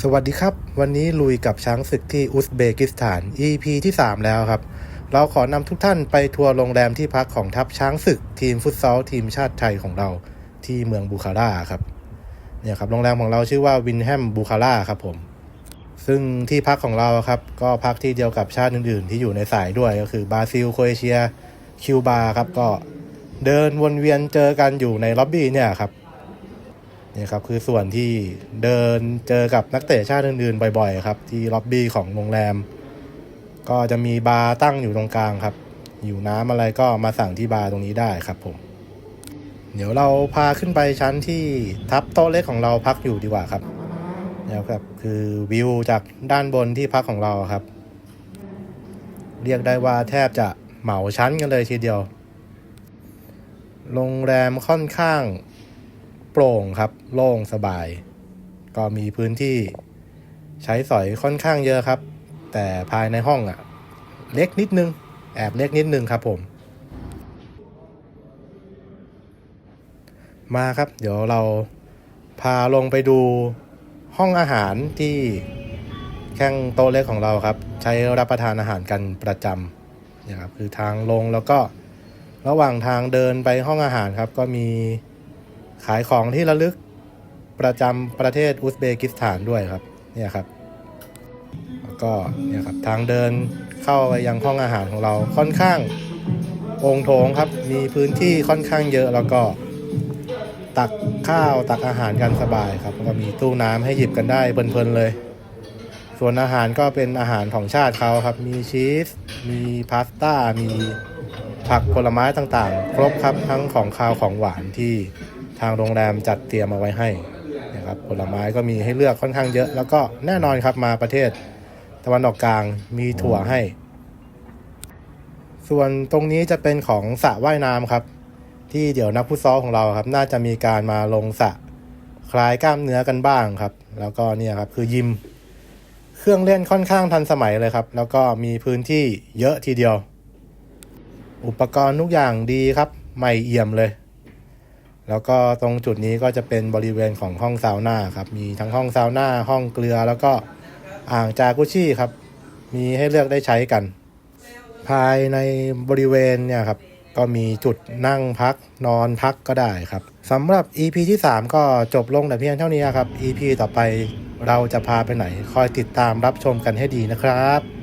สวัสดีครับ วันนี้ลุยกับช้างศึกที่อุซเบกิสถาน EP ที่ 3 แล้วครับ เราขอนำทุกท่านไปทัวร์โรงแรมที่พักของทัพช้างศึก ทีมฟุตซอลทีมชาติไทยของเราที่เมืองบูคาราครับเนี่ยครับโรงแรมของเราชื่อว่าวินแฮมบูคาราครับผม ซึ่งที่พักของเราครับ ก็พักที่เดียวกับชาติอื่น ๆ ที่อยู่ในสายด้วยก็คือบราซิลโครเอเชีย คิวบาครับก็เดินวนเวียนเจอกันอยู่ในล็อบบี้เนี่ยครับ นี่ยครับคือส่วนที่เดินเจอกับนักเตะชาติอื่นๆบ่อยๆครับที่ล็อบบี้ของโรงแรม ก็จะมีบาร์ตั้งอยู่ตรงกลางครับอยู่น้ำอะไรก็มาสั่งที่บาร์ตรงนี้ได้ครับผม เดี๋ยวเราพาขึ้นไปชั้นที่ทับโต๊ะเล็กของเราพักอยู่ดีกว่าครับเนี่ยครับคือวิวจากด้านบนที่พักของเราครับ เรียกได้ว่าแทบจะเหมาชั้นกันเลยทีเดียว โรงแรมค่อนข้าง โปร่งครับ โล่งสบาย ก็มีพื้นที่ใช้สอยค่อนข้างเยอะครับ แต่ภายในห้องอะ่ะ เล็กนิดนึง แอบเล็กนิดนึงครับผม มาครับ เดี๋ยวเราพาลงไปดูห้องอาหารที่แข้งโต๊ะเล็กของเราครับ ใช้รับประทานอาหารกันประจำนี่ยครับคือทางลงแล้วก็ระหว่างทางเดินไปห้องอาหารครับ ก็มี ขายของที่ระลึกประจำประเทศอุซเบกิสถานด้วยครับเนี่ยครับ แล้วก็เนี่ยครับทางเดินเข้าไปยังห้องอาหารของเราค่อนข้างองค์โถงครับ มีพื้นที่ค่อนข้างเยอะแล้วก็ตักข้าวตักอาหารกันสบายครับแล้วก็มีตู้น้ำให้หยิบกันได้เพลินๆเลย ส่วนอาหารก็เป็นอาหารของชาติเขาครับ มีชีส มีพาสต้า มี ผักผลไม้ต่างๆ ครบครับทั้งของคาวของหวานที่ทางโรงแรมจัดเตรียมมาไว้ให้นะครับผลไม้ก็มีให้เลือกค่อนข้างเยอะ แล้วก็แน่นอนครับมาประเทศตะวันออกกลางมีถั่วให้ ส่วนตรงนี้จะเป็นของสระว่ายน้ำครับ ที่เดี๋ยวนักฟุตซอลของเราครับ น่าจะมีการมาลงสระคลายกล้ามเนื้อกันบ้างครับ แล้วก็เนี่ยครับคือยิม เครื่องเล่นค่อนข้างทันสมัยเลยครับ แล้วก็มีพื้นที่เยอะทีเดียว อุปกรณ์ทุกอย่างดีครับ ใหม่เอี่ยมเลย แล้วก็ตรงจุดนี้ก็จะเป็นบริเวณของห้องซาวน่าครับ มีทั้งห้องซาวน่าห้องเกลือ แล้วก็อ่างจากุชี่ครับ มีให้เลือกได้ใช้กัน ภายในบริเวณเนี่ยครับ ก็มีจุดนั่งพักนอนพักก็ได้ครับสำหรับ EP ที่ 3 ก็จบลงแต่เพียงเท่านี้ครับ EP ต่อไปเราจะพาไปไหน คอยติดตามรับชมกันให้ดีนะครับ